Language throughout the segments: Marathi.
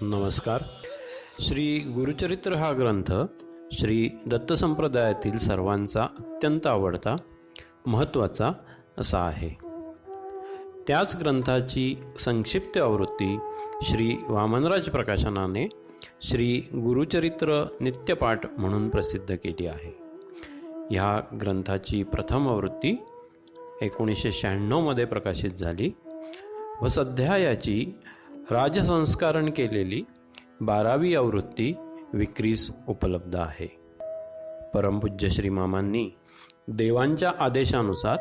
नमस्कार. श्री गुरुचरित्र हा ग्रंथ श्री दत्त संप्रदायातील सर्वांचा अत्यंत आवडता महत्त्वाचा असा आहे. त्याच ग्रंथाची संक्षिप्त आवृत्ती श्री वामनराज प्रकाशनाने श्री गुरुचरित्र नित्यपाठ म्हणून प्रसिद्ध केली आहे. ह्या ग्रंथाची प्रथम आवृत्ती एकोणीसशे शहाण्णवमध्ये प्रकाशित झाली व सध्या याची राजसंस्कारण केलेली बारावी आवृत्ती विक्रीस उपलब्ध आहे. परमपूज्य श्रीमामांनी देवांच्या आदेशानुसार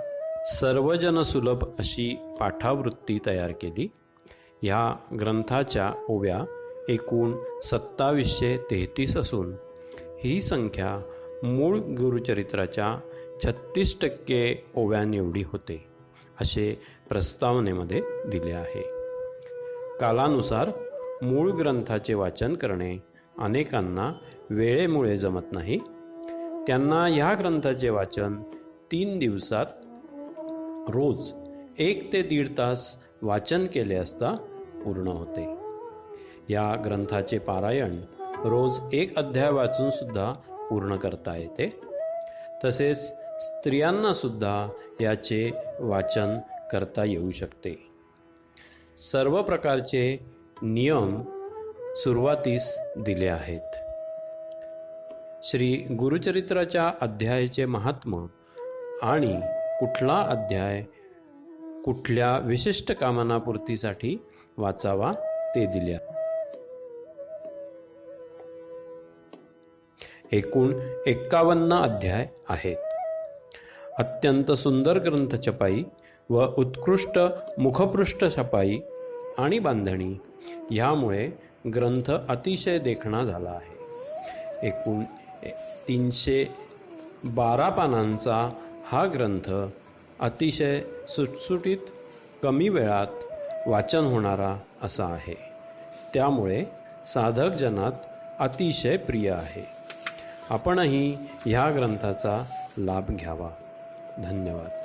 सर्वजनसुलभ अशी पाठावृत्ती तयार केली. ह्या ग्रंथाच्या ओव्या एकूण सत्तावीसशे तेहतीस असून ही संख्या मूळ गुरुचरित्राच्या छत्तीस टक्के ओव्यांएवढी होते असे प्रस्तावनेमध्ये दिले आहे. कालानुसार मूळ ग्रंथाचे वाचन करणे अनेकांना वेळेमुळे जमत नाही. त्यांना ह्या ग्रंथाचे वाचन तीन दिवसात रोज एक ते दीड तास वाचन केले असता पूर्ण होते. या ग्रंथाचे पारायण रोज एक अध्याय वाचूनसुद्धा पूर्ण करता येते. तसेच स्त्रियांना सुद्धा याचे वाचन करता येऊ शकते. सर्व प्रकारचे नियम सुरुवातीस दिले आहेत. श्री गुरुचरित्राच्या अध्यायाचे महात्म आणि कुठला अध्याय कुठल्या विशिष्ट कामनापूर्तीसाठी वाचावा ते दिले. एकूण एक्कावन्न अध्याय आहेत. अत्यंत सुंदर ग्रंथ छपाई व उत्कृष्ट मुखपृष्ठ छपाई आणि बांधणी ह्यामुळे ग्रंथ अतिशय देखणा झाला आहे. एकूण तीनशे बारा पानांचा हा ग्रंथ अतिशय सुटसुटीत कमी वेळात वाचन होणारा असा आहे. त्यामुळे साधकजनात अतिशय प्रिय आहे. आपणही ह्या ग्रंथाचा लाभ घ्यावा. धन्यवाद.